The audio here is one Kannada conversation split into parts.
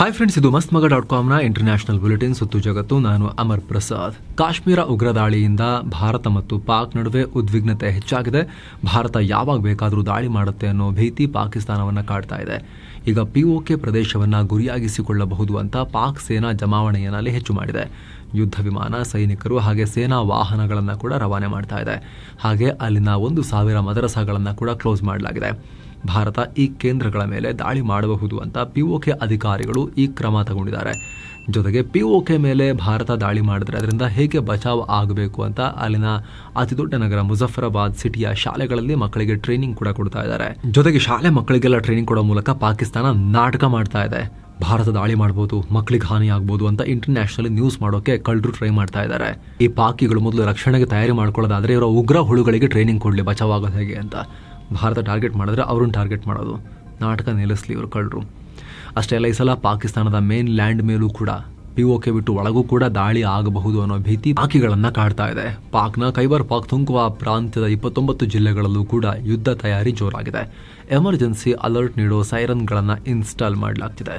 ಹಾಯ್ ಫ್ರೆಂಡ್ಸ್ ಇದು ಮಸ್ತ್ ಮಗ ಡಾಟ್ ಕಾಮ್ನ ಇಂಟರ್ನ್ಯಾಷನಲ್ ಬುಲೆಟಿನ್ ಸುತ್ತು ಜಗತ್ತು. ನಾನು ಅಮರ್ ಪ್ರಸಾದ್. ಕಾಶ್ಮೀರ ಉಗ್ರ ದಾಳಿಯಿಂದ ಭಾರತ ಮತ್ತು ಪಾಕ್ ನಡುವೆ ಉದ್ವಿಗ್ನತೆ ಹೆಚ್ಚಾಗಿದೆ. ಭಾರತ ಯಾವಾಗ ಬೇಕಾದರೂ ದಾಳಿ ಮಾಡುತ್ತೆ ಅನ್ನೋ ಭೀತಿ ಪಾಕಿಸ್ತಾನವನ್ನು ಕಾಡ್ತಾ ಇದೆ. ಈಗ ಪಿಒಕೆ ಪ್ರದೇಶವನ್ನು ಗುರಿಯಾಗಿಸಿಕೊಳ್ಳಬಹುದು ಅಂತ ಪಾಕ್ ಸೇನಾ ಜಮಾವಣೆಯನ್ನಲ್ಲಿ ಹೆಚ್ಚು ಮಾಡಿದೆ. ಯುದ್ಧ ವಿಮಾನ, ಸೈನಿಕರು ಹಾಗೆ ಸೇನಾ ವಾಹನಗಳನ್ನು ಕೂಡ ರವಾನೆ ಮಾಡ್ತಾ ಇದೆ. ಹಾಗೆ ಅಲ್ಲಿನ ಒಂದು ಸಾವಿರ ಮದರಸಾಗಳನ್ನು ಕೂಡ ಕ್ಲೋಸ್ ಮಾಡಲಾಗಿದೆ. ಭಾರತ ಈ ಕೇಂದ್ರಗಳ ಮೇಲೆ ದಾಳಿ ಮಾಡಬಹುದು ಅಂತ ಪಿಒಕೆ ಅಧಿಕಾರಿಗಳು ಈ ಕ್ರಮ ತಗೊಂಡಿದ್ದಾರೆ. ಜೊತೆಗೆ ಪಿಒಕೆ ಮೇಲೆ ಭಾರತ ದಾಳಿ ಮಾಡಿದರೆ ಅದರಿಂದ ಹೇಗೆ ಬಚಾವ್ ಆಗಬೇಕು ಅಂತ ಅಲ್ಲಿನ ಅತಿದೊಡ್ಡ ನಗರ ಮುಜಫರಾಬಾದ್ ಸಿಟಿಯ ಶಾಲೆಗಳಲ್ಲಿ ಮಕ್ಕಳಿಗೆ ಟ್ರೈನಿಂಗ್ ಕೂಡ ಕೊಡ್ತಾ ಇದ್ದಾರೆ. ಜೊತೆಗೆ ಶಾಲೆ ಮಕ್ಕಳಿಗೆಲ್ಲ ಟ್ರೈನಿಂಗ್ ಕೊಡೋ ಮೂಲಕ ಪಾಕಿಸ್ತಾನ ನಾಟಕ ಮಾಡ್ತಾ ಇದೆ. ಭಾರತ ದಾಳಿ ಮಾಡ್ಬೋದು, ಮಕ್ಕಳಿಗೆ ಹಾನಿ ಆಗ್ಬೋದು ಅಂತ ಇಂಟರ್ನ್ಯಾಷನಲ್ ನ್ಯೂಸ್ ಮಾಡೋಕೆ ಕಳ್ಳರು ಟ್ರೈ ಮಾಡ್ತಾ ಇದ್ದಾರೆ. ಈ ಪಾಕಿಗಳು ಮೊದಲು ರಕ್ಷಣೆಗೆ ತಯಾರಿ ಮಾಡ್ಕೊಳ್ಳೋದಾದ್ರೆ ಇವರ ಉಗ್ರ ಹುಳುಗಳಿಗೆ ಟ್ರೈನಿಂಗ್ ಕೊಡಲಿ ಬಚಾವಾಗೋದು ಹೇಗೆ ಅಂತ. ಭಾರತ ಟಾರ್ಗೆಟ್ ಮಾಡಿದ್ರೆ ಅವ್ರನ್ನ ಟಾರ್ಗೆಟ್ ಮಾಡೋದು. ನಾಟಕ ನಿಲ್ಲಿಸ್ಲಿ ಇವರು ಕಳ್ಳರು. ಅಷ್ಟೇ ಅಲ್ಲ, ಈ ಸಲ ಪಾಕಿಸ್ತಾನದ ಮೇನ್ ಲ್ಯಾಂಡ್ ಮೇಲೂ ಕೂಡ ಪಿ ಓಕೆ ಬಿಟ್ಟು ಒಳಗೂ ಕೂಡ ದಾಳಿ ಆಗಬಹುದು ಅನ್ನೋ ಭೀತಿ ಪಾಕಿಗಳನ್ನು ಕಾಡ್ತಾ ಇದೆ. ಪಾಕ್ನ ಕೈಬರ್ ಪಾಕ್ ತುಂಕುವ ಪ್ರಾಂತ್ಯದ ಇಪ್ಪತ್ತೊಂಬತ್ತು ಜಿಲ್ಲೆಗಳಲ್ಲೂ ಕೂಡ ಯುದ್ಧ ತಯಾರಿ ಜೋರಾಗಿದೆ. ಎಮರ್ಜೆನ್ಸಿ ಅಲರ್ಟ್ ನೀಡೋ ಸೈರನ್ಗಳನ್ನು ಇನ್ಸ್ಟಾಲ್ ಮಾಡಲಾಗ್ತಿದೆ.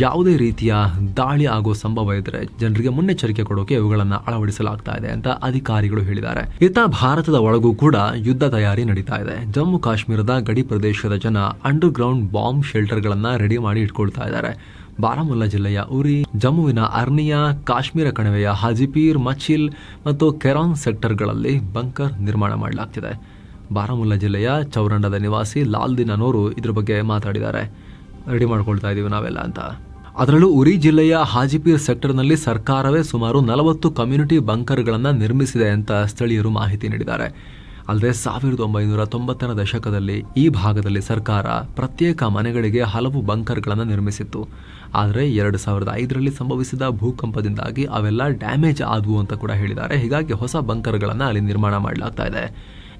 ಯಾವುದೇ ರೀತಿಯ ದಾಳಿ ಆಗೋ ಸಂಭವ ಇದ್ರೆ ಜನರಿಗೆ ಮುನ್ನೆಚ್ಚರಿಕೆ ಕೊಡೋಕೆ ಇವುಗಳನ್ನು ಅಳವಡಿಸಲಾಗ್ತಾ ಇದೆ ಅಂತ ಅಧಿಕಾರಿಗಳು ಹೇಳಿದ್ದಾರೆ. ಇತ್ತ ಭಾರತದ ಒಳಗೂ ಕೂಡ ಯುದ್ಧ ತಯಾರಿ ನಡೀತಾ ಇದೆ. ಜಮ್ಮು ಕಾಶ್ಮೀರದ ಗಡಿ ಪ್ರದೇಶದ ಜನ ಅಂಡರ್ ಗ್ರೌಂಡ್ ಬಾಂಬ್ ಶೆಲ್ಟರ್ಗಳನ್ನು ರೆಡಿ ಮಾಡಿ ಇಟ್ಕೊಳ್ತಾ ಇದ್ದಾರೆ. ಬಾರಾಮುಲ್ಲಾ ಜಿಲ್ಲೆಯ ಉರಿ, ಜಮ್ಮುವಿನ ಅರ್ನಿಯಾ, ಕಾಶ್ಮೀರ ಕಣಿವೆಯ ಹಾಜಿಪೀರ್, ಮಚಿಲ್ ಮತ್ತು ಕೆರಾನ್ ಸೆಕ್ಟರ್ಗಳಲ್ಲಿ ಬಂಕರ್ ನಿರ್ಮಾಣ ಮಾಡಲಾಗ್ತಿದೆ. ಬಾರಾಮುಲ್ಲಾ ಜಿಲ್ಲೆಯ ಚೌರಂಡದ ನಿವಾಸಿ ಲಾಲ್ ದಿನ್ ಅನ್ನೋರು ಇದ್ರ ಬಗ್ಗೆ ಮಾತಾಡಿದ್ದಾರೆ. ರೆಡಿ ಮಾಡ್ಕೊಳ್ತಾ ಇದೀವಿ ನಾವೆಲ್ಲ ಅಂತ. ಅದರಲ್ಲೂ ಉರಿ ಜಿಲ್ಲೆಯ ಹಾಜಿಪೀರ್ ಸೆಕ್ಟರ್ನಲ್ಲಿ ಸರ್ಕಾರವೇ ಸುಮಾರು ನಲವತ್ತು ಕಮ್ಯುನಿಟಿ ಬಂಕರ್ಗಳನ್ನು ನಿರ್ಮಿಸಿದೆ ಅಂತ ಸ್ಥಳೀಯರು ಮಾಹಿತಿ ನೀಡಿದ್ದಾರೆ. ಅಲ್ಲದೆ ಸಾವಿರದ ಒಂಬೈನೂರ ತೊಂಬತ್ತರ ದಶಕದಲ್ಲಿ ಈ ಭಾಗದಲ್ಲಿ ಸರ್ಕಾರ ಪ್ರತ್ಯೇಕ ಮನೆಗಳಿಗೆ ಹಲವು ಬಂಕರ್ಗಳನ್ನು ನಿರ್ಮಿಸಿತ್ತು. ಆದರೆ ಎರಡು ಸಾವಿರದ ಐದರಲ್ಲಿ ಸಂಭವಿಸಿದ ಭೂಕಂಪದಿಂದಾಗಿ ಅವೆಲ್ಲ ಡ್ಯಾಮೇಜ್ ಆದವು ಅಂತ ಕೂಡ ಹೇಳಿದ್ದಾರೆ. ಹೀಗಾಗಿ ಹೊಸ ಬಂಕರ್ಗಳನ್ನು ಅಲ್ಲಿ ನಿರ್ಮಾಣ ಮಾಡಲಾಗ್ತಾ ಇದೆ.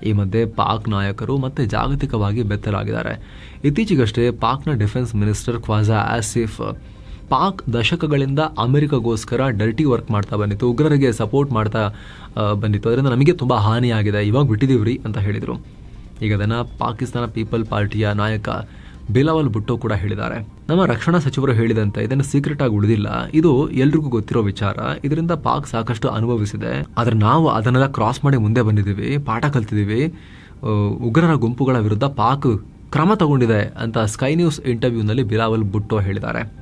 ಈ ಮಧ್ಯೆ ಪಾಕ್ ನಾಯಕರು ಮತ್ತೆ ಜಾಗತಿಕವಾಗಿ ಬೆತ್ತಲಾಗಿದ್ದಾರೆ. ಇತ್ತೀಚೆಗಷ್ಟೇ ಪಾಕ್ನ ಡಿಫೆನ್ಸ್ ಮಿನಿಸ್ಟರ್ ಖ್ವಾಜಾ ಆಸಿಫ್, ಪಾಕ್ ದಶಕಗಳಿಂದ ಅಮೆರಿಕಗೋಸ್ಕರ ಡರ್ಟಿ ವರ್ಕ್ ಮಾಡ್ತಾ ಬಂದಿತ್ತು, ಉಗ್ರರಿಗೆ ಸಪೋರ್ಟ್ ಮಾಡ್ತಾ ಬಂದಿತ್ತು. ಅದರಿಂದ ನಮಗೆ ತುಂಬ ಹಾನಿಯಾಗಿದೆ. ಇವಾಗ ಬಿಟ್ಟಿದ್ದೀವ್ರಿ ಅಂತ ಹೇಳಿದರು. ಈಗ ಅದನ್ನು ಪಾಕಿಸ್ತಾನ ಪೀಪಲ್ ಪಾರ್ಟಿಯ ನಾಯಕ ಬಿಲಾವಲ್ ಭುಟ್ಟೋ ಕೂಡ ಹೇಳಿದ್ದಾರೆ. ನಮ್ಮ ರಕ್ಷಣಾ ಸಚಿವರು ಹೇಳಿದಂತೆ ಇದನ್ನು ಸೀಕ್ರೆಟ್ ಆಗಿ ಉಳಿದಿಲ್ಲ. ಇದು ಎಲ್ರಿಗೂ ಗೊತ್ತಿರೋ ವಿಚಾರ. ಇದರಿಂದ ಪಾಕ್ ಸಾಕಷ್ಟು ಅನುಭವಿಸಿದೆ. ಆದ್ರೆ ನಾವು ಅದನ್ನೆಲ್ಲ ಕ್ರಾಸ್ ಮಾಡಿ ಮುಂದೆ ಬಂದಿದ್ದೀವಿ. ಪಾಠ ಕಲ್ತಿದ್ದೀವಿ. ಉಗ್ರರ ಗುಂಪುಗಳ ವಿರುದ್ಧ ಪಾಕ್ ಕ್ರಮ ತಗೊಂಡಿದೆ ಅಂತ ಸ್ಕೈ ನ್ಯೂಸ್ ಇಂಟರ್ವ್ಯೂನಲ್ಲಿ ಬಿಲಾವಲ್ ಭುಟ್ಟೋ ಹೇಳಿದ್ದಾರೆ.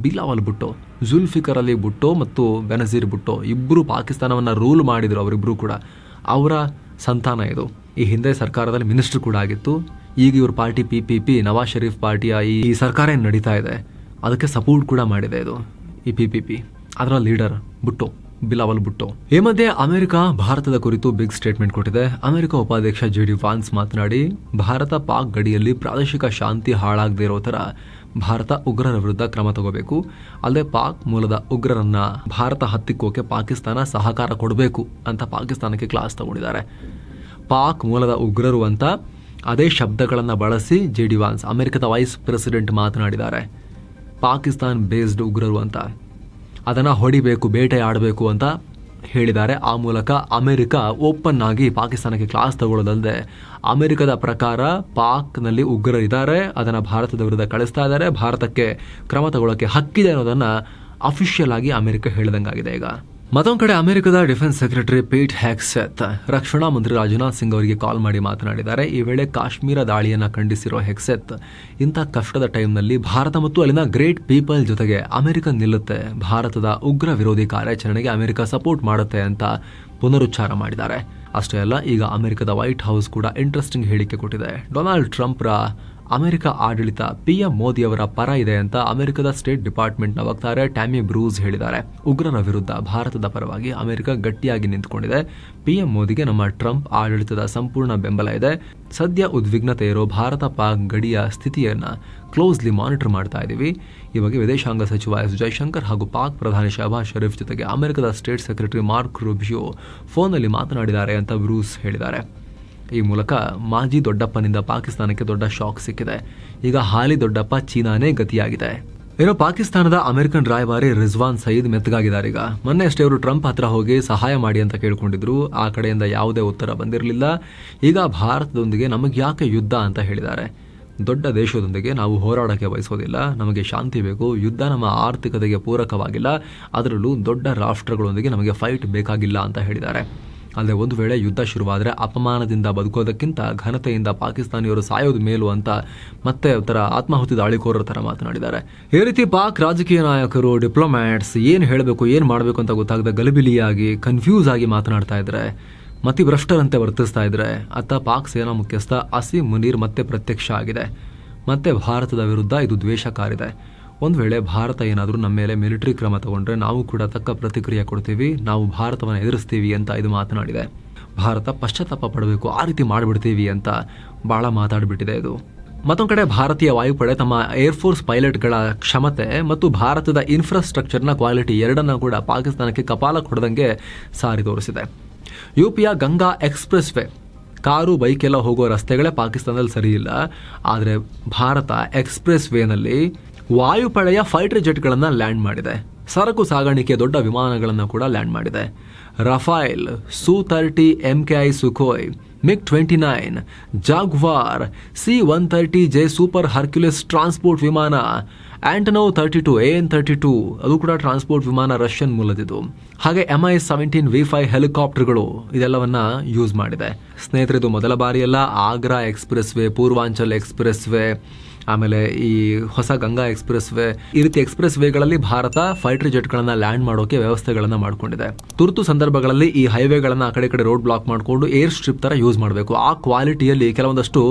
ಬಿಲಾವಲ್ ಭುಟ್ಟೋ ಜುಲ್ಫಿಕರ್ ಅಲಿ ಭುಟ್ಟೋ ಮತ್ತು ಬೆನಜೀರ್ ಭುಟ್ಟೋ ಇಬ್ಬರು ಪಾಕಿಸ್ತಾನವನ್ನು ರೂಲ್ ಮಾಡಿದರು ಅವರಿಬ್ಬರು ಕೂಡ. ಅವರ ಸಂತಾನ ಇದು. ಈ ಹಿಂದೆ ಸರ್ಕಾರದಲ್ಲಿ ಮಿನಿಸ್ಟರ್ ಕೂಡ ಆಗಿತ್ತು. ಈಗ ಇವ್ರ party P P P Nawaz Sharif ಪಾರ್ಟಿಯ ಈ ಸರ್ಕಾರ ಏನು ನಡೀತಾ ಇದೆ? ಅದಕ್ಕೆ ಸಪೋರ್ಟ್ ಕೂಡ ಮಾಡಿದೆ ಇದು ಈ ಪಿ ಪಿ ಪಿ ಅದರ ಲೀಡರ್ ಬುಟ್ಟೋ ಬಿಲಾವಲ್ ಬುಟ್ಟೋ ಈ ಮಧ್ಯೆ ಅಮೆರಿಕ, ಭಾರತದ ಕುರಿತು ಬಿಗ್ ಸ್ಟೇಟ್ಮೆಂಟ್ ಕೊಟ್ಟಿದೆ. ಅಮೆರಿಕ ಉಪಾಧ್ಯಕ್ಷ ಜೆ ಡಿ ವಾನ್ಸ್ ಮಾತನಾಡಿ, ಭಾರತ ಪಾಕ್ ಗಡಿಯಲ್ಲಿ ಪ್ರಾದೇಶಿಕ ಶಾಂತಿ ಹಾಳಾಗದೇ ಇರೋ ಥರ ಭಾರತ ಉಗ್ರರ ವಿರುದ್ಧ ಕ್ರಮ ತಗೋಬೇಕು. ಅಲ್ಲದೆ ಪಾಕ್ ಮೂಲದ ಉಗ್ರರನ್ನ ಭಾರತ ಹತ್ತಿಕ್ಕೋಕೆ ಪಾಕಿಸ್ತಾನ ಸಹಕಾರ ಕೊಡಬೇಕು ಅಂತ ಪಾಕಿಸ್ತಾನಕ್ಕೆ ಕ್ಲಾಸ್ ತಗೊಂಡಿದ್ದಾರೆ. ಪಾಕ್ ಮೂಲದ ಉಗ್ರರು ಅಂತ ಅದೇ ಶಬ್ದಗಳನ್ನು ಬಳಸಿ ಜೆ ಡಿ ವಾನ್ಸ್, ಅಮೆರಿಕದ ವೈಸ್ ಪ್ರೆಸಿಡೆಂಟ್ ಮಾತನಾಡಿದ್ದಾರೆ. ಪಾಕಿಸ್ತಾನ್ ಬೇಸ್ಡ್ ಉಗ್ರರು ಅಂತ. ಅದನ್ನು ಹೊಡಿಬೇಕು ಬೇಟೆ ಆಡಬೇಕು ಅಂತ ಹೇಳಿದ್ದಾರೆ. ಆ ಮೂಲಕ ಅಮೆರಿಕ ಓಪನ್ ಆಗಿ ಪಾಕಿಸ್ತಾನಕ್ಕೆ ಕ್ಲಾಸ್ ತಗೊಳ್ಳೋದಲ್ಲದೆ ಅಮೆರಿಕದ ಪ್ರಕಾರ ಪಾಕ್ನಲ್ಲಿ ಉಗ್ರರಿದ್ದಾರೆ, ಅದನ್ನು ಭಾರತದ ವಿರುದ್ಧ ಕಳಿಸ್ತಾ ಇದ್ದಾರೆ. ಭಾರತಕ್ಕೆ ಕ್ರಮ ತಗೊಳ್ಳೋಕ್ಕೆ ಹಕ್ಕಿದೆ ಅನ್ನೋದನ್ನು ಅಫಿಷಿಯಲ್ ಆಗಿ ಅಮೆರಿಕ ಹೇಳಿದಂಗಾಗಿದೆ ಈಗ. ಮತ್ತೊಂದು ಕಡೆ ಅಮೆರಿಕದ ಡಿಫೆನ್ಸ್ ಸೆಕ್ರೆಟರಿ ಪೀಟ್ ಹೆಕ್ಸೆತ್ ರಕ್ಷಣಾ ಮಂತ್ರಿ ರಾಜನಾಥ್ ಸಿಂಗ್ ಅವರಿಗೆ ಕಾಲ್ ಮಾಡಿ ಮಾತನಾಡಿದ್ದಾರೆ. ಈ ವೇಳೆ ಕಾಶ್ಮೀರ ದಾಳಿಯನ್ನು ಖಂಡಿಸಿರೋ ಹೆಕ್ಸೆತ್ ಇಂಥ ಕಷ್ಟದ ಟೈಮ್ನಲ್ಲಿ ಭಾರತ ಮತ್ತು ಅಲ್ಲಿನ ಗ್ರೇಟ್ ಪೀಪಲ್ ಜೊತೆಗೆ ಅಮೆರಿಕ ನಿಲ್ಲುತ್ತೆ. ಭಾರತದ ಉಗ್ರ ವಿರೋಧಿ ಕಾರ್ಯಾಚರಣೆಗೆ ಅಮೆರಿಕ ಸಪೋರ್ಟ್ ಮಾಡುತ್ತೆ ಅಂತ ಪುನರುಚ್ಚಾರ ಮಾಡಿದ್ದಾರೆ. ಅಷ್ಟೇ ಅಲ್ಲ, ಈಗ ಅಮೆರಿಕದ ವೈಟ್ ಹೌಸ್ ಕೂಡ ಇಂಟ್ರೆಸ್ಟಿಂಗ್ ಹೇಳಿಕೆ ಕೊಟ್ಟಿದೆ. ಡೊನಾಲ್ಡ್ ಟ್ರಂಪ್ರ ಅಮೆರಿಕ ಆಡಳಿತ, ಪಿಎಂ ಮೋದಿ ಅವರ ಪರ ಇದೆ ಅಂತ ಅಮೆರಿಕದ ಸ್ಟೇಟ್ ಡಿಪಾರ್ಟ್ಮೆಂಟ್ನ ವಕ್ತಾರೆ ಟ್ಯಾಮಿ ಬ್ರೂಸ್ ಹೇಳಿದ್ದಾರೆ. ಉಗ್ರರ ವಿರುದ್ಧ ಭಾರತದ ಪರವಾಗಿ ಅಮೆರಿಕ ಗಟ್ಟಿಯಾಗಿ ನಿಂತುಕೊಂಡಿದೆ. ಪಿಎಂ ಮೋದಿಗೆ ನಮ್ಮ ಟ್ರಂಪ್ ಆಡಳಿತದ ಸಂಪೂರ್ಣ ಬೆಂಬಲ ಇದೆ. ಸದ್ಯ ಉದ್ವಿಗ್ನತೆ ಇರೋ ಭಾರತ ಪಾಕ್ ಗಡಿಯ ಸ್ಥಿತಿಯನ್ನು ಕ್ಲೋಸ್ಲಿ ಮಾನಿಟರ್ ಮಾಡ್ತಾ ಇದ್ದೀವಿ ಈ ಬಗ್ಗೆ ವಿದೇಶಾಂಗ ಸಚಿವ ಎಸ್ ಜೈಶಂಕರ್ ಹಾಗೂ ಪಾಕ್ ಪ್ರಧಾನಿ ಶಹಬಾಜ್ ಶರೀಫ್ ಜೊತೆಗೆ ಅಮೆರಿಕದ ಸ್ಟೇಟ್ ಸೆಕ್ರೆಟರಿ ಮಾರ್ಕ್ ರುಬಿಯೋ ಫೋನಲ್ಲಿ ಮಾತನಾಡಿದ್ದಾರೆ ಅಂತ ಬ್ರೂಸ್ ಹೇಳಿದ್ದಾರೆ. ಈ ಮೂಲಕ ಮಾಜಿ ದೊಡ್ಡಪ್ಪನಿಂದ ಪಾಕಿಸ್ತಾನಕ್ಕೆ ದೊಡ್ಡ ಶಾಕ್ ಸಿಕ್ಕಿದೆ. ಈಗ ಹಾಲಿ ದೊಡ್ಡಪ್ಪ ಚೀನಾನೇ ಗತಿಯಾಗಿದೆ. ಇನ್ನು ಪಾಕಿಸ್ತಾನದ ಅಮೆರಿಕನ್ ರಾಯಭಾರಿ ರಿಜ್ವಾನ್ ಸಯೀದ್ ಮೆತ್ತಗಾಗಿದ್ದಾರೆ ಈಗ. ಮೊನ್ನೆ ಅಷ್ಟೇ ಅವರು ಟ್ರಂಪ್ ಹತ್ರ ಹೋಗಿ ಸಹಾಯ ಮಾಡಿ ಅಂತ ಕೇಳಿಕೊಂಡಿದ್ರು. ಆ ಕಡೆಯಿಂದ ಯಾವುದೇ ಉತ್ತರ ಬಂದಿರಲಿಲ್ಲ. ಈಗ ಭಾರತದೊಂದಿಗೆ ನಮಗೆ ಯಾಕೆ ಯುದ್ಧ ಅಂತ ಹೇಳಿದ್ದಾರೆ. ದೊಡ್ಡ ದೇಶದೊಂದಿಗೆ ನಾವು ಹೋರಾಡಕ್ಕೆ ಬಯಸೋದಿಲ್ಲ. ನಮಗೆ ಶಾಂತಿ ಬೇಕು. ಯುದ್ಧ ನಮ್ಮ ಆರ್ಥಿಕತೆಗೆ ಪೂರಕವಾಗಿಲ್ಲ. ಅದರಲ್ಲೂ ದೊಡ್ಡ ರಾಷ್ಟ್ರಗಳೊಂದಿಗೆ ನಮಗೆ ಫೈಟ್ ಬೇಕಾಗಿಲ್ಲ ಅಂತ ಹೇಳಿದ್ದಾರೆ. ಅಲ್ಲದೆ ಒಂದು ವೇಳೆ ಯುದ್ಧ ಶುರುವಾದರೆ ಅಪಮಾನದಿಂದ ಬದುಕೋದಕ್ಕಿಂತ ಘನತೆಯಿಂದ ಪಾಕಿಸ್ತಾನಿಯರು ಸಾಯೋದು ಮೇಲು ಅಂತ ಮತ್ತೆ ಒಂಥರ ಆತ್ಮಾಹುತಿ ದಾಳಿಕೋರರ ಥರ ಮಾತನಾಡಿದ್ದಾರೆ. ಈ ರೀತಿ ಪಾಕ್ ರಾಜಕೀಯ ನಾಯಕರು ಡಿಪ್ಲೊಮ್ಯಾಟ್ಸ್ ಏನು ಹೇಳಬೇಕು, ಏನು ಮಾಡಬೇಕು ಅಂತ ಗೊತ್ತಾಗದ ಗಲಿಬಿಲಿಯಾಗಿ ಕನ್ಫ್ಯೂಸ್ ಆಗಿ ಮಾತನಾಡ್ತಾ ಇದ್ದಾರೆ ಮತಿಭ್ರಷ್ಟರಂತೆ ವರ್ತಿಸ್ತಾ ಇದ್ದಾರೆ ಅತ್ತ ಪಾಕ್ ಸೇನಾ ಮುಖ್ಯಸ್ಥ ಅಸೀಂ ಮುನೀರ್ ಮತ್ತೆ ಪ್ರತ್ಯಕ್ಷ ಆಗಿದೆ. ಮತ್ತೆ ಭಾರತದ ವಿರುದ್ಧ ಇದು ದ್ವೇಷ ಕಾರಿದೆ ಒಂದು ವೇಳೆ ಭಾರತ ಏನಾದರೂ ನಮ್ಮ ಮೇಲೆ ಮಿಲಿಟರಿ ಕ್ರಮ ತಗೊಂಡ್ರೆ ನಾವು ಕೂಡ ತಕ್ಕ ಪ್ರತಿಕ್ರಿಯೆ ಕೊಡ್ತೀವಿ, ನಾವು ಭಾರತವನ್ನು ಎದುರಿಸ್ತೀವಿ ಅಂತ ಇದು ಮಾತನಾಡಿದೆ. ಭಾರತ ಪಶ್ಚಾತ್ತಾಪ ಪಡಬೇಕು, ಆ ರೀತಿ ಮಾಡಿಬಿಡ್ತೀವಿ ಅಂತ ಭಾಳ ಮಾತಾಡಿಬಿಟ್ಟಿದೆ ಇದು. ಮತ್ತೊಂದು ಕಡೆ ಭಾರತೀಯ ವಾಯುಪಡೆ ತಮ್ಮ ಏರ್ಫೋರ್ಸ್ ಪೈಲಟ್ಗಳ ಕ್ಷಮತೆ ಮತ್ತು ಭಾರತದ ಇನ್ಫ್ರಾಸ್ಟ್ರಕ್ಚರ್ನ ಕ್ವಾಲಿಟಿ ಎರಡನ್ನ ಕೂಡ ಪಾಕಿಸ್ತಾನಕ್ಕೆ ಕಪಾಲ ಕೊಡದಂಗೆ ಸಾರಿ ತೋರಿಸಿದೆ. ಯುಪಿಯ ಗಂಗಾ ಎಕ್ಸ್ಪ್ರೆಸ್ ವೇ ಕಾರು, ಬೈಕೆಲ್ಲ ಹೋಗೋ ರಸ್ತೆಗಳೇ ಪಾಕಿಸ್ತಾನದಲ್ಲಿ ಸರಿಯಿಲ್ಲ ಆದರೆ ಭಾರತ ಎಕ್ಸ್ಪ್ರೆಸ್ ವೇನಲ್ಲಿ ವಾಯುಪಡೆಯ ಫೈಟರ್ ಜೆಟ್ಗಳನ್ನು ಲ್ಯಾಂಡ್ ಮಾಡಿದೆ. ಸರಕು ಸಾಗಾಣಿಕೆ ದೊಡ್ಡ ವಿಮಾನಗಳನ್ನು ಕೂಡ ಲ್ಯಾಂಡ್ ಮಾಡಿದೆ. Rafale Su thirty M K I Sukhoi MiG twenty nine, Jaguar C one thirty J super Hercules transport ವಿಮಾನ, Antonov thirty two, A N thirty two, ಅದು ಕೂಡ ಟ್ರಾನ್ಸ್ಪೋರ್ಟ್ ವಿಮಾನ ರಷ್ಯನ್ ಮೂಲದಿದ್ದು. ಹಾಗೆ M I seventeen V five ಹೆಲಿಕಾಪ್ಟರ್ಗಳು ಇದೆಲ್ಲವನ್ನ ಯೂಸ್ ಮಾಡಿದೆ. ಸ್ನೇಹಿತರೆ ಇದು ಮೊದಲ ಬಾರಿಯೆಲ್ಲ, Agra express way Purvanchal express way ಆಮೇಲೆ ಈ ಹೊಸ ಗಂಗಾ ಎಕ್ಸ್ಪ್ರೆಸ್ ವೇ ಈ ರೀತಿ ಎಕ್ಸ್ಪ್ರೆಸ್ ವೇಗಳಲ್ಲಿ ಭಾರತ ಫೈಟರ್ ಜೆಟ್ಗಳನ್ನು ಲ್ಯಾಂಡ್ ಮಾಡೋಕೆ ವ್ಯವಸ್ಥೆಗಳನ್ನು ಮಾಡಿಕೊಂಡಿದೆ. ತುರ್ತು ಸಂದರ್ಭಗಳಲ್ಲಿ ಈ ಹೈವೇಗಳನ್ನು ಆ ಕಡೆ ಕಡೆ ರೋಡ್ ಬ್ಲಾಕ್ ಮಾಡಿಕೊಂಡು ಏರ್ ಸ್ಟ್ರಿಪ್ ತರ ಯೂಸ್ ಮಾಡಬೇಕು. ಆ ಕ್ವಾಲಿಟಿಯಲ್ಲಿ ಕೆಲವೊಂದಷ್ಟು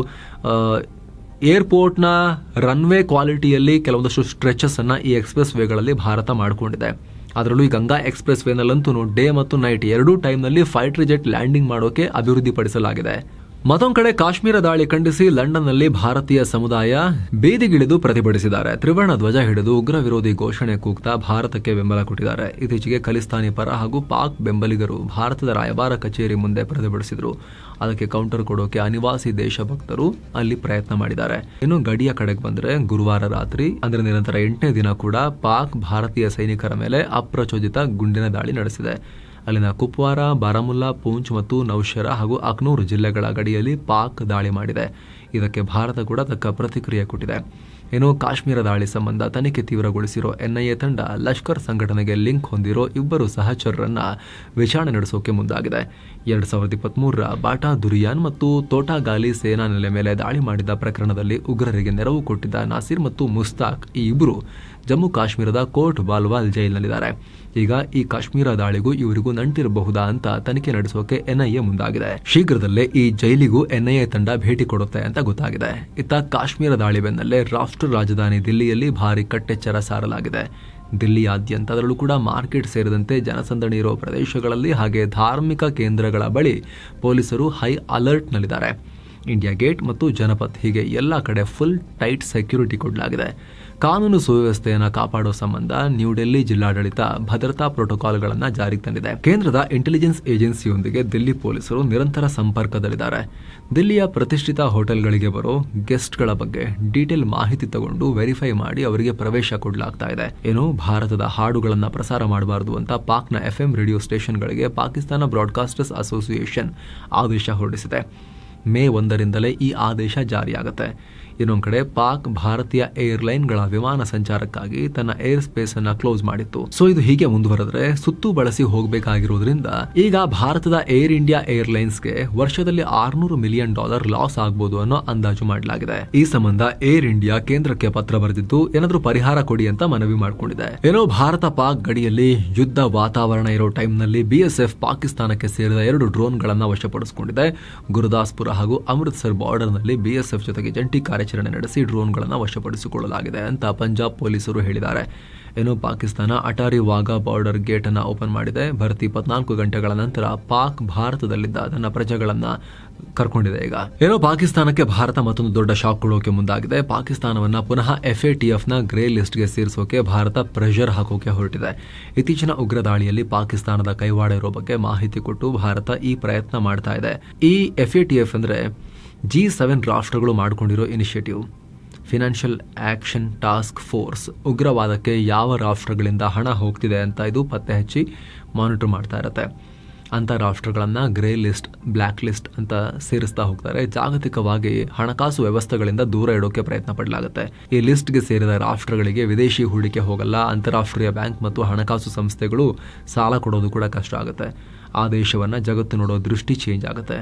ಏರ್ಪೋರ್ಟ್ನ ರನ್ವೇ ಕ್ವಾಲಿಟಿಯಲ್ಲಿ ಕೆಲವೊಂದಷ್ಟು ಸ್ಟ್ರೆಚಸ್ ಅನ್ನ ಈ ಎಕ್ಸ್ಪ್ರೆಸ್ ವೇಗಳಲ್ಲಿ ಭಾರತ ಮಾಡಿಕೊಂಡಿದೆ. ಅದರಲ್ಲೂ ಈ ಗಂಗಾ ಎಕ್ಸ್ಪ್ರೆಸ್ ವೇನಲ್ಲಂತೂ ಡೇ ಮತ್ತು ನೈಟ್ ಎರಡೂ ಟೈಮ್ನಲ್ಲಿ ಫೈಟರ್ ಜೆಟ್ ಲ್ಯಾಂಡಿಂಗ್ ಮಾಡೋಕೆ ಅಭಿವೃದ್ಧಿಪಡಿಸಲಾಗಿದೆ. ಮತ್ತೊಂದು ಕಡೆ ಕಾಶ್ಮೀರ ದಾಳಿ ಖಂಡಿಸಿ ಲಂಡನ್ನಲ್ಲಿ ಭಾರತೀಯ ಸಮುದಾಯ ಬೀದಿಗಿಳಿದು ಪ್ರತಿಭಟಿಸಿದ್ದಾರೆ. ತ್ರಿವರ್ಣ ಧ್ವಜ ಹಿಡಿದು ಉಗ್ರ ವಿರೋಧಿ ಘೋಷಣೆ ಕೂಗ್ತಾ ಭಾರತಕ್ಕೆ ಬೆಂಬಲ ಕೊಟ್ಟಿದ್ದಾರೆ. ಇತ್ತೀಚೆಗೆ ಖಲಿಸ್ತಾನಿ ಪರ ಹಾಗೂ ಪಾಕ್ ಬೆಂಬಲಿಗರು ಭಾರತದ ರಾಯಭಾರ ಕಚೇರಿ ಮುಂದೆ ಪ್ರತಿಭಟಿಸಿದರು. ಅದಕ್ಕೆ ಕೌಂಟರ್ ಕೊಡೋಕೆ ಅನಿವಾಸಿ ದೇಶಭಕ್ತರು ಅಲ್ಲಿ ಪ್ರಯತ್ನ ಮಾಡಿದ್ದಾರೆ. ಇನ್ನು ಗಡಿಯ ಕಡೆಗೆ ಬಂದ್ರೆ ಗುರುವಾರ ರಾತ್ರಿ, ಅಂದ್ರೆ ನಿರಂತರ ಎಂಟನೇ ದಿನ ಕೂಡ ಪಾಕ್ ಭಾರತೀಯ ಸೈನಿಕರ ಮೇಲೆ ಅಪ್ರಚೋದಿತ ಗುಂಡಿನ ದಾಳಿ ನಡೆಸಿದೆ. ಅಲ್ಲಿನ ಕುಪ್ವಾರ, ಬಾರಾಮುಲ್ಲಾ, ಪೂಂಚ್ ಮತ್ತು ನೌಶರ ಹಾಗೂ ಅಕ್ನೂರ್ ಜಿಲ್ಲೆಗಳ ಗಡಿಯಲ್ಲಿ ಪಾಕ್ ದಾಳಿ ಮಾಡಿದೆ. ಇದಕ್ಕೆ ಭಾರತ ಕೂಡ ತಕ್ಕ ಪ್ರತಿಕ್ರಿಯೆ ಕೊಟ್ಟಿದೆ. ಇನ್ನು ಕಾಶ್ಮೀರ ದಾಳಿ ಸಂಬಂಧ ತನಿಖೆ ತೀವ್ರಗೊಳಿಸಿರೋ ಎನ್ಐಎ ತಂಡ ಲಷ್ಕರ್ ಸಂಘಟನೆಗೆ ಲಿಂಕ್ ಹೊಂದಿರೋ ಇಬ್ಬರು ಸಹಚರರನ್ನ ವಿಚಾರಣೆ ನಡೆಸೋಕೆ ಮುಂದಾಗಿದೆ. ಎರಡು ಸಾವಿರದ ಇಪ್ಪತ್ಮೂರರ ಬಾಟಾ ದುರಿಯಾನ್ ಮತ್ತು ತೋಟಾಗಾಲಿ ಸೇನಾ ನೆಲೆ ಮೇಲೆ ದಾಳಿ ಮಾಡಿದ ಪ್ರಕರಣದಲ್ಲಿ ಉಗ್ರರಿಗೆ ನೆರವು ಕೊಟ್ಟಿದ್ದ ನಾಸಿರ್ ಮತ್ತು ಮುಸ್ತಾಕ್ ಈ ಇಬ್ಬರು ಜಮ್ಮು ಕಾಶ್ಮೀರದ ಕೋರ್ಟ್ ಬಾಲ್ವಾಲ್ ಜೈಲಿನಲ್ಲಿದ್ದಾರೆ. ಈಗ ಈ ಕಾಶ್ಮೀರ ದಾಳಿಗೂ ಇವರಿಗೂ ನಂಟಿರಬಹುದಾ ಅಂತ ತನಿಖೆ ನಡೆಸೋಕೆ ಎನ್ಐಎ ಮುಂದಾಗಿದೆ. ಶೀಘ್ರದಲ್ಲೇ ಈ ಜೈಲಿಗೂ ಎನ್ಐಎ ತಂಡ ಭೇಟಿ ಕೊಡುತ್ತೆ ಅಂತ ಗೊತ್ತಾಗಿದೆ. ಇತ್ತ ಕಾಶ್ಮೀರ ದಾಳಿ ಬೆನ್ನಲ್ಲೇ ರಾಷ್ಟ್ರ ರಾಜಧಾನಿ ದಿಲ್ಲಿಯಲ್ಲಿ ಭಾರಿ ಕಟ್ಟೆಚ್ಚರ ಸಾರಲಾಗಿದೆ. ದಿಲ್ಲಿಯಾದ್ಯಂತ ಅದರಲ್ಲೂ ಕೂಡ ಮಾರ್ಕೆಟ್ ಸೇರಿದಂತೆ ಜನಸಂದಣಿ ಇರುವ ಪ್ರದೇಶಗಳಲ್ಲಿ ಹಾಗೆ ಧಾರ್ಮಿಕ ಕೇಂದ್ರಗಳ ಬಳಿ ಪೊಲೀಸರು ಹೈ ಅಲರ್ಟ್ನಲ್ಲಿದ್ದಾರೆ. ಇಂಡಿಯಾ ಗೇಟ್ ಮತ್ತು ಜನಪಥ್ ಹೀಗೆ ಎಲ್ಲ ಕಡೆ ಫುಲ್ ಟೈಟ್ ಸೆಕ್ಯೂರಿಟಿ ಕೊಡಲಾಗಿದೆ. ಕಾನೂನು ಸುವ್ಯವಸ್ಥೆಯನ್ನು ಕಾಪಾಡೋ ಸಂಬಂಧ ನ್ಯೂ ಡೆಲ್ಲಿ ಜಿಲ್ಲಾಡಳಿತ ಭದ್ರತಾ ಪ್ರೋಟೋಕಾಲ್ಗಳನ್ನು ಜಾರಿಗೆ ತಂದಿದೆ. ಕೇಂದ್ರದ ಇಂಟೆಲಿಜೆನ್ಸ್ ಏಜೆನ್ಸಿಯೊಂದಿಗೆ ದಿಲ್ಲಿ ಪೊಲೀಸರು ನಿರಂತರ ಸಂಪರ್ಕದಲ್ಲಿದ್ದಾರೆ. ದಿಲ್ಲಿಯ ಪ್ರತಿಷ್ಠಿತ ಹೋಟೆಲ್ಗಳಿಗೆ ಬರೋ ಗೆಸ್ಟ್ಗಳ ಬಗ್ಗೆ ಡೀಟೇಲ್ ಮಾಹಿತಿ ತಗೊಂಡು ವೆರಿಫೈ ಮಾಡಿ ಅವರಿಗೆ ಪ್ರವೇಶ ಕೊಡಲಾಗ್ತಾ ಇದೆ. ಏನು ಭಾರತದ ಹಾಡುಗಳನ್ನು ಪ್ರಸಾರ ಮಾಡಬಾರದು ಅಂತ ಪಾಕ್ನ ಎಫ್ಎಂ ರೇಡಿಯೋ ಸ್ಟೇಷನ್ಗಳಿಗೆ ಪಾಕಿಸ್ತಾನ ಬ್ರಾಡ್ಕಾಸ್ಟರ್ಸ್ ಅಸೋಸಿಯೇಷನ್ ಆದೇಶ ಹೊರಡಿಸಿದೆ. ಮೇ ಒಂದರಿಂದಲೇ ಈ ಆದೇಶ ಜಾರಿಯಾಗುತ್ತೆ. ಇನ್ನೊಂದು ಕಡೆ ಪಾಕ್ ಭಾರತೀಯ ಏರ್ಲೈನ್ಗಳ ವಿಮಾನ ಸಂಚಾರಕ್ಕಾಗಿ ತನ್ನ ಏರ್ ಸ್ಪೇಸ್ ಅನ್ನ ಕ್ಲೋಸ್ ಮಾಡಿತ್ತು. ಸೊ, ಇದು ಹೀಗೆ ಮುಂದುವರೆದ್ರೆ ಸುತ್ತು ಬಳಸಿ ಹೋಗಬೇಕಾಗಿರೋದ್ರಿಂದ ಈಗ ಭಾರತದ ಏರ್ ಇಂಡಿಯಾ ಏರ್ಲೈನ್ಸ್ಗೆ ವರ್ಷದಲ್ಲಿ ಆರ್ನೂರು ಮಿಲಿಯನ್ ಡಾಲರ್ ಲಾಸ್ ಆಗಬಹುದು ಅನ್ನೋ ಅಂದಾಜು ಮಾಡಲಾಗಿದೆ. ಈ ಸಂಬಂಧ ಏರ್ ಇಂಡಿಯಾ ಕೇಂದ್ರಕ್ಕೆ ಪತ್ರ ಬರೆದಿದ್ದು, ಏನಾದ್ರೂ ಪರಿಹಾರ ಕೊಡಿ ಅಂತ ಮನವಿ ಮಾಡಿಕೊಂಡಿದೆ. ಏನೋ ಭಾರತ ಪಾಕ್ ಗಡಿಯಲ್ಲಿ ಯುದ್ಧ ವಾತಾವರಣ ಇರೋ ಟೈಮ್ನಲ್ಲಿ ಬಿಎಸ್ಎಫ್ ಪಾಕಿಸ್ತಾನಕ್ಕೆ ಸೇರಿದ ಎರಡು ಡ್ರೋನ್ ಗಳನ್ನ ವಶಪಡಿಸಿಕೊಂಡಿದೆ. ಗುರುದಾಸ್ಪುರ ಹಾಗೂ ಅಮೃತ್ಸರ್ ಬಾರ್ಡರ್ನಲ್ಲಿ ಬಿಎಸ್ಎಫ್ ಜೊತೆಗೆ ಜಂಟಿ ಕಾರ್ಯಾಚರಣೆ ನಡೆಸಿ ಡ್ರೋನ್ಗಳನ್ನು ವಶಪಡಿಸಿಕೊಳ್ಳಲಾಗಿದೆ ಅಂತ ಪಂಜಾಬ್ ಪೊಲೀಸರು ಹೇಳಿದ್ದಾರೆ. ಇನ್ನು ಪಾಕಿಸ್ತಾನ ಅಟಾರಿ ವಾಘಾ ಬಾರ್ಡರ್ ಗೇಟ್ ಅನ್ನು ಓಪನ್ ಮಾಡಿದೆ. ಭರ್ತಿ ಇಪ್ಪತ್ನಾಲ್ಕು ಗಂಟೆಗಳ ನಂತರ ಪಾಕ್ ಭಾರತದಲ್ಲಿದ್ದ ತನ್ನ ಪ್ರಜೆಗಳನ್ನು ಕರ್ಕೊಂಡಿದೆ ಈಗ. ಏನೋ ಪಾಕಿಸ್ತಾನಕ್ಕೆ ಭಾರತ ಮತ್ತೊಂದು ದೊಡ್ಡ ಶಾಕ್ ಕೊಡೋಕೆ ಮುಂದಾಗಿದೆ. ಪಾಕಿಸ್ತಾನವನ್ನ ಪುನಃ ಎಫ್ ಎ ಟಿ ನ ಗ್ರೇ ಲಿಸ್ಟ್ಗೆ ಸೇರಿಸೋಕೆ ಭಾರತ ಪ್ರೆಷರ್ ಹಾಕೋಕೆ ಹೊರಟಿದೆ. ಇತ್ತೀಚಿನ ಉಗ್ರ ದಾಳಿಯಲ್ಲಿ ಪಾಕಿಸ್ತಾನದ ಕೈವಾಡ ಇರೋ ಬಗ್ಗೆ ಮಾಹಿತಿ ಕೊಟ್ಟು ಭಾರತ ಈ ಪ್ರಯತ್ನ ಮಾಡ್ತಾ ಇದೆ. ಈ ಎಫ್ ಎ ಟಿ ಎಫ್ ಅಂದ್ರೆ ಜಿ ಸೆವೆನ್ ರಾಷ್ಟ್ರಗಳು ಮಾಡಿಕೊಂಡಿರೋ initiative. Financial action task force ಉಗ್ರವಾದಕ್ಕೆ ಯಾವ ರಾಷ್ಟ್ರಗಳಿಂದ ಹಣ ಹೋಗ್ತಿದೆ ಅಂತ ಇದು ಪತ್ತೆ ಹಚ್ಚಿ ಮಾನಿಟರ್ ಮಾಡ್ತಾ ಇರುತ್ತೆ. ಅಂತಾರಾಷ್ಟ್ರಗಳನ್ನು ಗ್ರೇ ಲಿಸ್ಟ್, ಬ್ಲ್ಯಾಕ್ ಲಿಸ್ಟ್ ಅಂತ ಸೇರಿಸ್ತಾ ಹೋಗ್ತಾರೆ. ಜಾಗತಿಕವಾಗಿ ಹಣಕಾಸು ವ್ಯವಸ್ಥೆಗಳಿಂದ ದೂರ ಇಡೋಕೆ ಪ್ರಯತ್ನ ಪಡಲಾಗುತ್ತೆ. ಈ ಲಿಸ್ಟ್ಗೆ ಸೇರಿದ ರಾಷ್ಟ್ರಗಳಿಗೆ ವಿದೇಶಿ ಹೂಡಿಕೆ ಹೋಗಲ್ಲ, ಅಂತಾರಾಷ್ಟ್ರೀಯ ಬ್ಯಾಂಕ್ ಮತ್ತು ಹಣಕಾಸು ಸಂಸ್ಥೆಗಳು ಸಾಲ ಕೊಡೋದು ಕೂಡ ಕಷ್ಟ ಆಗುತ್ತೆ. ಆ ದೇಶವನ್ನು ಜಗತ್ತು ನೋಡೋ ದೃಷ್ಟಿ ಚೇಂಜ್ ಆಗುತ್ತೆ.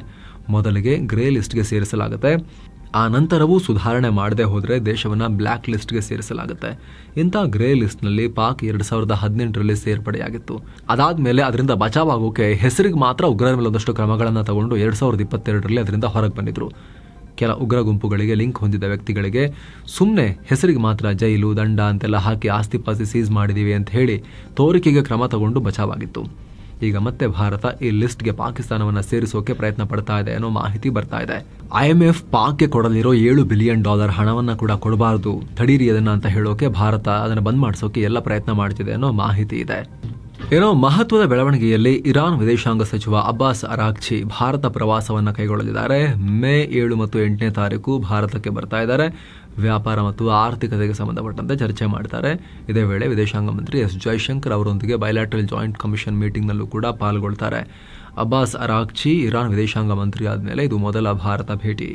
ಮೊದಲಿಗೆ ಗ್ರೇ ಲಿಸ್ಟ್ಗೆ ಸೇರಿಸಲಾಗುತ್ತೆ. ಆ ನಂತರವೂ ಸುಧಾರಣೆ ಮಾಡದೆ ಹೋದರೆ ದೇಶವನ್ನು ಬ್ಲ್ಯಾಕ್ ಲಿಸ್ಟ್ಗೆ ಸೇರಿಸಲಾಗುತ್ತೆ. ಇಂಥ ಗ್ರೇ ಲಿಸ್ಟ್ನಲ್ಲಿ ಪಾಕ್ ಎರಡು ಸಾವಿರದ ಹದಿನೆಂಟರಲ್ಲಿ ಸೇರ್ಪಡೆಯಾಗಿತ್ತು. ಅದಾದಮೇಲೆ ಅದರಿಂದ ಬಚಾವಾಗೋಕೆ ಹೆಸರಿಗೆ ಮಾತ್ರ ಉಗ್ರರ ಮೇಲೆ ಒಂದಷ್ಟು ಕ್ರಮಗಳನ್ನು ತಗೊಂಡು ಎರಡು ಸಾವಿರದ ಇಪ್ಪತ್ತೆರಡರಲ್ಲಿ ಅದರಿಂದ ಹೊರಗೆ ಬಂದಿದ್ರು. ಕೆಲ ಉಗ್ರ ಗುಂಪುಗಳಿಗೆ ಲಿಂಕ್ ಹೊಂದಿದ ವ್ಯಕ್ತಿಗಳಿಗೆ ಸುಮ್ಮನೆ ಹೆಸರಿಗೆ ಮಾತ್ರ ಜೈಲು, ದಂಡ ಅಂತೆಲ್ಲ ಹಾಕಿ ಆಸ್ತಿ ಪಾಸ್ತಿ ಸೀಸ್ ಮಾಡಿದ್ದೀವಿ ಅಂತ ಹೇಳಿ ತೋರಿಕೆಗೆ ಕ್ರಮ ತಗೊಂಡು ಬಚಾವಾಗಿತ್ತು. ಈಗ ಮತ್ತೆ ಭಾರತ ಈ ಲಿಸ್ಟ್ಗೆ ಪಾಕಿಸ್ತಾನವನ್ನ ಸೇರಿಸೋಕೆ ಪ್ರಯತ್ನ ಪಡ್ತಾ ಇದೆ ಅನ್ನೋ ಮಾಹಿತಿ ಬರ್ತಾ ಇದೆ. ಐಎಂಎಫ್ ಪಾಕ್ಗೆ ಕೊಡಲಿರೋ ಏಳು ಬಿಲಿಯನ್ ಡಾಲರ್ ಹಣವನ್ನ ಕೂಡ ಕೊಡಬಾರದು. ತಡೀರಿ ಅದನ್ನ ಅಂತ ಹೇಳೋಕೆ ಭಾರತ ಅದನ್ನ ಬಂದ್ ಮಾಡಿಸೋಕೆ ಎಲ್ಲ ಪ್ರಯತ್ನ ಮಾಡ್ತಿದೆ ಅನ್ನೋ ಮಾಹಿತಿ ಇದೆ. ಏನೋ ಮಹತ್ವದ ಬೆಳವಣಿಗೆಯಲ್ಲಿ ಇರಾನ್ ವಿದೇಶಾಂಗ ಸಚಿವ ಅಬ್ಬಾಸ್ ಅರಾಕ್ಚಿ ಭಾರತ ಪ್ರವಾಸವನ್ನ ಕೈಗೊಳ್ಳಲಿದ್ದಾರೆ. ಮೇ ಏಳು ಮತ್ತು ಎಂಟನೇ ತಾರೀಕು ಭಾರತಕ್ಕೆ ಬರ್ತಾ ಇದ್ದಾರೆ. ವ್ಯಾಪಾರ ಮತ್ತು ಆರ್ಥಿಕತೆಗೆ ಸಂಬಂಧಪಟ್ಟಂತೆ ಚರ್ಚೆ ಮಾಡ್ತಾರೆ. ಇದೇ ವೇಳೆ ವಿದೇಶಾಂಗ ಮಂತ್ರಿ ಎಸ್ ಜೈಶಂಕರ್ ಅವರೊಂದಿಗೆ ಬೈಲಾಟ್ರಲ್ ಜಾಯಿಂಟ್ ಕಮಿಷನ್ ಮೀಟಿಂಗ್ನಲ್ಲೂ ಕೂಡ ಪಾಲ್ಗೊಳ್ತಾರೆ. ಅಬ್ಬಾಸ್ ಅರಾಕ್ಚಿ ಇರಾನ್ ವಿದೇಶಾಂಗ ಮಂತ್ರಿ ಆದಮೇಲೆ ಇದು ಮೊದಲ ಭಾರತ ಭೇಟಿ.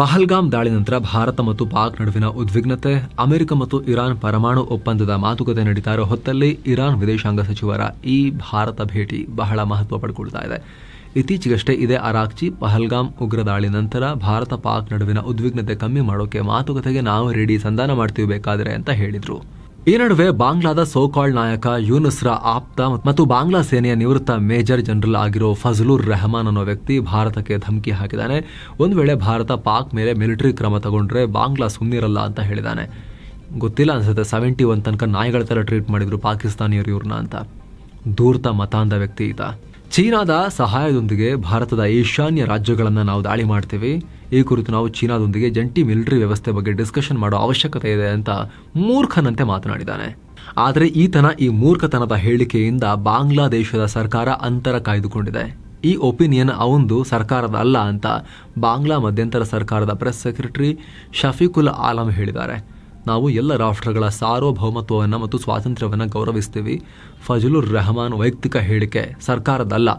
ಪಹಲ್ಗಾಮ್ ದಾಳಿ ನಂತರ ಭಾರತ ಮತ್ತು ಪಾಕ್ ನಡುವಿನ ಉದ್ವಿಗ್ನತೆ, ಅಮೆರಿಕ ಮತ್ತು ಇರಾನ್ ಪರಮಾಣು ಒಪ್ಪಂದದ ಮಾತುಕತೆ ನಡೀತಾ ಇರೋ ಹೊತ್ತಲ್ಲಿ ಇರಾನ್ ವಿದೇಶಾಂಗ ಸಚಿವರ ಈ ಭಾರತ ಭೇಟಿ ಬಹಳ ಮಹತ್ವ ಪಡ್ಕೊಳ್ತಾ ಇದೆ. ಇತ್ತೀಚೆಗಷ್ಟೇ ಇದೇ ಅರಾಕ್ಚಿ, ಪಹಲ್ಗಾಮ್ ಉಗ್ರ ದಾಳಿ ನಂತರ ಭಾರತ ಪಾಕ್ ನಡುವಿನ ಉದ್ವಿಗ್ನತೆ ಕಮ್ಮಿ ಮಾಡೋಕೆ ಮಾತುಕತೆಗೆ ನಾವು ರೆಡಿ ಸಂಧಾನ ಮಾಡ್ತೀವಿ ಬೇಕಾದರೆ ಅಂತ ಹೇಳಿದ್ರು. ಈ ನಡುವೆ ಬಾಂಗ್ಲಾದ ಸೋಕಾಳ್ ನಾಯಕ ಯೂನುಸ್ರ ಆಪ್ತ ಮತ್ತು ಬಾಂಗ್ಲಾ ಸೇನೆಯ ನಿವೃತ್ತ ಮೇಜರ್ ಜನರಲ್ ಆಗಿರೋ ಫಜಲುರ್ ರೆಹಮಾನ್ ಅನ್ನೋ ವ್ಯಕ್ತಿ ಭಾರತಕ್ಕೆ ಧಮಕಿ ಹಾಕಿದ್ದಾನೆ. ಒಂದು ವೇಳೆ ಭಾರತ ಪಾಕ್ ಮೇಲೆ ಮಿಲಿಟರಿ ಕ್ರಮ ತಗೊಂಡ್ರೆ ಬಾಂಗ್ಲಾ ಸುಮ್ಮನಿರಲ್ಲ ಅಂತ ಹೇಳಿದ್ದಾನೆ. ಗೊತ್ತಿಲ್ಲ ಅನ್ಸುತ್ತೆ ಸೆವೆಂಟಿ ಒನ್ ತನಕ ನಾಯಿಗಳ ಥರ ಟ್ರೀಟ್ ಮಾಡಿದ್ರು ಪಾಕಿಸ್ತಾನಿಯರು ಇವ್ರನ್ನ ಅಂತ. ದೂರ್ತ ಮತಾಂಧ ವ್ಯಕ್ತಿ ಈತ. ಚೀನಾದ ಸಹಾಯದೊಂದಿಗೆ ಭಾರತದ ಈಶಾನ್ಯ ರಾಜ್ಯಗಳನ್ನು ನಾವು ದಾಳಿ ಮಾಡ್ತೀವಿ. ಈ ಕುರಿತು ನಾವು ಚೀನಾದೊಂದಿಗೆ ಜಂಟಿ ಮಿಲಿಟರಿ ವ್ಯವಸ್ಥೆ ಬಗ್ಗೆ ಡಿಸ್ಕಷನ್ ಮಾಡೋ ಅವಶ್ಯಕತೆ ಇದೆ ಅಂತ ಮೂರ್ಖನಂತೆ ಮಾತನಾಡಿದ್ದಾನೆ. ಆದರೆ ಈತನ ಈ ಮೂರ್ಖತನದ ಹೇಳಿಕೆಯಿಂದ ಬಾಂಗ್ಲಾದೇಶದ ಸರ್ಕಾರ ಅಂತರ ಕಾಯ್ದುಕೊಂಡಿದೆ. ಈ ಒಪಿನಿಯನ್ ಅವಂದು ಸರ್ಕಾರದ ಅಲ್ಲ ಅಂತ ಬಾಂಗ್ಲಾ ಮಧ್ಯಂತರ ಸರ್ಕಾರದ ಪ್ರೆಸ್ ಸೆಕ್ರೆಟರಿ ಶಫೀಕುಲ್ ಆಲಂ ಹೇಳಿದ್ದಾರೆ. ನಾವು ಎಲ್ಲ ರಾಷ್ಟ್ರಗಳ ಸಾರ್ವಭೌಮತ್ವವನ್ನು ಮತ್ತು ಸ್ವಾತಂತ್ರ್ಯವನ್ನು ಗೌರವಿಸ್ತೀವಿ. ಫಜಲುರ್ ರೆಹಮಾನ್ ವೈಯಕ್ತಿಕ ಹೇಳಿಕೆ ಸರ್ಕಾರದಲ್ಲ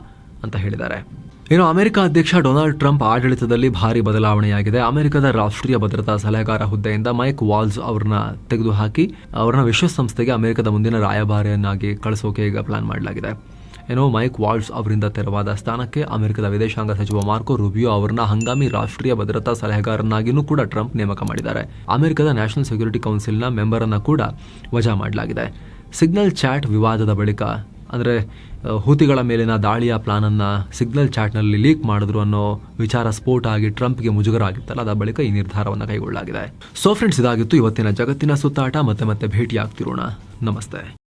ಅಂತ ಹೇಳಿದ್ದಾರೆ. ಇನ್ನು ಅಮೆರಿಕ ಅಧ್ಯಕ್ಷ ಡೊನಾಲ್ಡ್ ಟ್ರಂಪ್ ಆಡಳಿತದಲ್ಲಿ ಭಾರಿ ಬದಲಾವಣೆಯಾಗಿದೆ. ಅಮೆರಿಕದ ರಾಷ್ಟ್ರೀಯ ಭದ್ರತಾ ಸಲಹೆಗಾರ ಹುದ್ದೆಯಿಂದ ಮೈಕ್ ವಾಲ್ಸ್ ಅವರನ್ನ ತೆಗೆದುಹಾಕಿ, ಅವರನ್ನ ವಿಶ್ವಸಂಸ್ಥೆಗೆ ಅಮೆರಿಕದ ಮುಂದಿನ ರಾಯಭಾರಿಯನ್ನಾಗಿ ಕಳಿಸೋಕೆ ಈಗ ಪ್ಲಾನ್ ಮಾಡಲಾಗಿದೆ. ಏನೋ ಮೈಕ್ ವಾಲ್ಸ್ ಅವರಿಂದ ತೆರವಾದ ಸ್ಥಾನಕ್ಕೆ ಅಮೆರಿಕದ ವಿದೇಶಾಂಗ ಸಚಿವ ಮಾರ್ಕೋ ರುಬಿಯೋ ಅವರನ್ನ ಹಂಗಾಮಿ ರಾಷ್ಟ್ರೀಯ ಭದ್ರತಾ ಸಲಹೆಗಾರನಾಗಿಯೂ ಕೂಡ ಟ್ರಂಪ್ ನೇಮಕ ಮಾಡಿದ್ದಾರೆ. ಅಮೆರಿಕದ ನ್ಯಾಷನಲ್ ಸೆಕ್ಯೂರಿಟಿ ಕೌನ್ಸಿಲ್ನ ಮೆಂಬರ್ ಅನ್ನ ಕೂಡ ವಜಾ ಮಾಡಲಾಗಿದೆ. ಸಿಗ್ನಲ್ ಚಾಟ್ ವಿವಾದದ ಬಳಿಕ, ಅಂದರೆ ಹೂತಿಗಳ ಮೇಲಿನ ದಾಳಿಯ ಪ್ಲಾನನ್ನು ಸಿಗ್ನಲ್ ಚಾಟ್ನಲ್ಲಿ ಲೀಕ್ ಮಾಡಿದ್ರು ಅನ್ನೋ ವಿಚಾರ ಸ್ಫೋಟ ಆಗಿ ಟ್ರಂಪ್ಗೆ ಮುಜುಗರ ಆಗಿತ್ತಲ್ಲ ಅದ ಬಳಿಕ ಈ ನಿರ್ಧಾರವನ್ನು ಕೈಗೊಳ್ಳಲಾಗಿದೆ. ಸೊ, ಫ್ರೆಂಡ್ಸ್, ಇದಾಗಿತ್ತು ಇವತ್ತಿನ ಜಗತ್ತಿನ ಸುತ್ತಾಟ. ಮತ್ತೆ ಮತ್ತೆ ಭೇಟಿ ಆಗ್ತಿರೋಣ ನಮಸ್ತೆ.